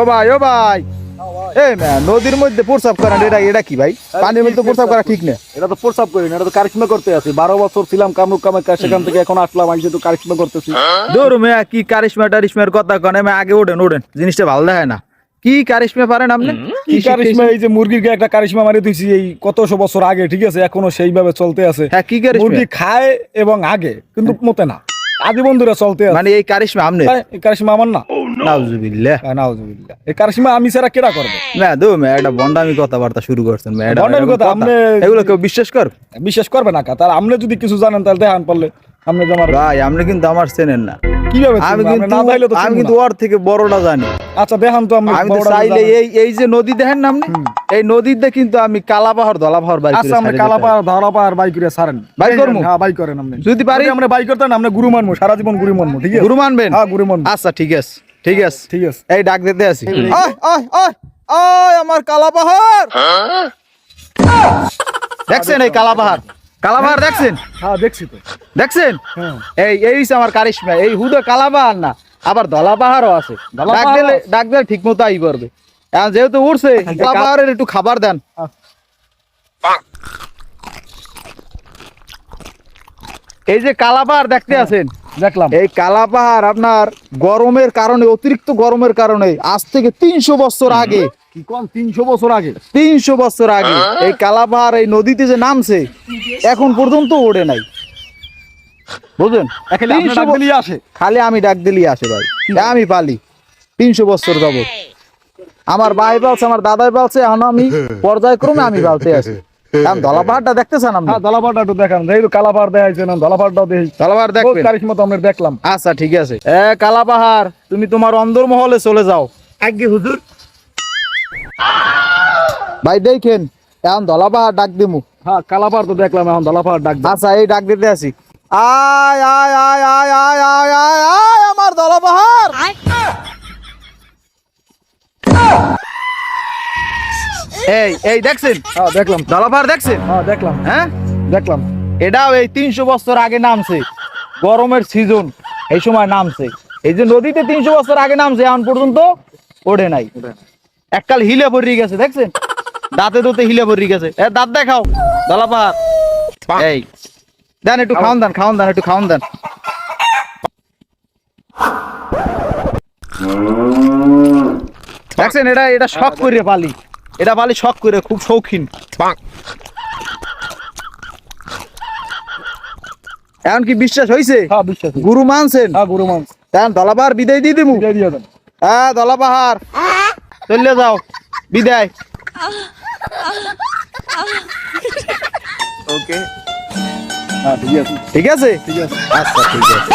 ও ভাই ও ভাই। এই নদীর মধ্যে প্রসাব করেন এটা এটা কি ভাই? পানির মধ্যে প্রসাব করা ঠিক না? এটা তো প্রস্তাব করি না এটা তো কারিশমা করতে আছি। বারো বছর ছিলাম কামরুক কামে সেখান থেকে এখন আসলাম আমি তো কারিশমা করতেছি। দূর মেয়া কি কারিশমা টারিশমার কথা কনে মে আগে ওঠেন ওঠেন জিনিসটা ভালো দেখায় না। কি কারিশমা পারেন আপনি? কি কারিশমা? এই যে মুরগির গায়ে একটা কারিশমা মারি দিয়েছি এই কতশো বছর আগে ঠিক আছে? এখনও সেইভাবে চলতে আছে। হ্যাঁ কি কারিশমা? মুরগি খায় এবং আগে কিন্তু মতে না। আদি বন্ধুরা চলতে আছে। মানে এই কারিশমা আমনে কারিশমা আমার না। নাউজুবিল্লাহ। নাউজুবিল্লাহ। এই কারিশমা আমি ছাড়া কেডা করবে? না দু মে বন্ডামি কথাবার্তা শুরু করছেন মে বন্ডামি কথা, কথা। আপনি- এগুলো কেউ বিশ্বাস কর? বিশ্বাস করবে না কা? আপনি যদি কিছু জানেন তাহলে দেখান পারলে। আপনি যে আমার ভাই আপনি কিন্তু আমার চেনেন না। কীভাবে আমি কিন্তু না চাইলে তো আমি কিন্তু ওর থেকে বড়টা জানি। আচ্ছা দেখান তো আপনি আমি চাইলে এই এই যে নদী দেখেন না আপনি? এই নদীতে কিন্তু আমি কালাপাহাড় দলাপাহাড় বাড়ি আচ্ছা আমরা কালাপাহাড় ধরাপাহাড় বাই করে বাই করমু? হ্যাঁ বাই করেন আপনি যদি পারি? আমরা বাই করতেন আমরা গুরু মানবো সারা জীবন গুরু মানবো ঠিক আছে? গুরু মানবেন? হ্যাঁ গুরু মানবো। আচ্ছা ঠিক আছে। ঠিক আছে। ঠিক আছে। এই ডাক দিতে আসি। আয় আয় আয় আয় আমার কালাপাহাড়। দেখছেন এই কালাপাহাড়? দেখছেন? হ্যাঁ দেখছি তো। দেখছেন? হ্যাঁ। এই এই হচ্ছে আমার কারিশমা। এই হুদো কালাপাহাড় না আবার ধলা পাহাড়ও আছে ডাক দিলে ডাক দিলে ঠিক মতো আই যেহেতু উঠছে কালাপাহাড়ের একটু খাবার দেন। এই যে কালাপাহাড় দেখতে আছেন দেখলাম। এই কালাপাহাড় আপনার গরমের কারণে অতিরিক্ত গরমের কারণে আজ থেকে তিনশো বছর আগে কি কোন তিনশো বছর আগে? তিনশো বছর আগে এই কালাপাহাড় এই নদীতে যে নামছে এখন পর্যন্ত ওড়ে নাই। বুঝলেন? এখানে আপনি 300 ডাক আসে। খালি আমি ডাক দিলি আসে ভাই। আমি পালি। তিনশো বছর যাব আমার ভাই পালছে আমার দাদাই পালছে এখন আমি পর্যায়ক্রমে আমি পালতে আছি আচ্ছা চলে যাও। ভাই দেখেন এখন দলাপাহাড় ডাক দিমু। হ্যাঁ কালাপাহাড় তো দেখলাম এখন দলাপাহাড় ডাক আচ্ছা এই ডাক দিতে আসি। আয় আয় আয় আয় আয় আয়। এই এই দেখছেন? হ্যাঁ দেখলাম। ধলা দেখছেন? হ্যাঁ দেখলাম। হ্যাঁ? দেখলাম। এটাও এই তিনশো বছর আগে নামছে। গরমের সিজন এই সময় নামছে। এই যে নদীতে তিনশো বছর আগে নামছে এখন পর্যন্ত ওঠে নাই। এককাল হিলে ভরি গেছে দেখছেন? দাঁতে দাঁতে হিলে ভরি গেছে। এ দাঁত দেখাও দলাপাহাড় এই দেন একটু খাওয়ান দেন খাওয়ান দেন একটু খাওয়ান দেন। দেখছেন এটা এটা শখ করে পালি। এটা পালি শখ করে খুব শৌখিন। এখন কি বিশ্বাস হয়েছে হ্যাঁ বিশ্বাস গুরু মানছেন? হ্যাঁ গুরু মাংস এখন দলাপাহাড় বিদায় দিয়ে দিমু? দিয়ে দেন। হ্যাঁ দলাপাহাড় চলে যাও। বিদায়। ওকে হ্যাঁ ঠিক আছে? ঠিক আছে। আচ্ছা ঠিক আছে।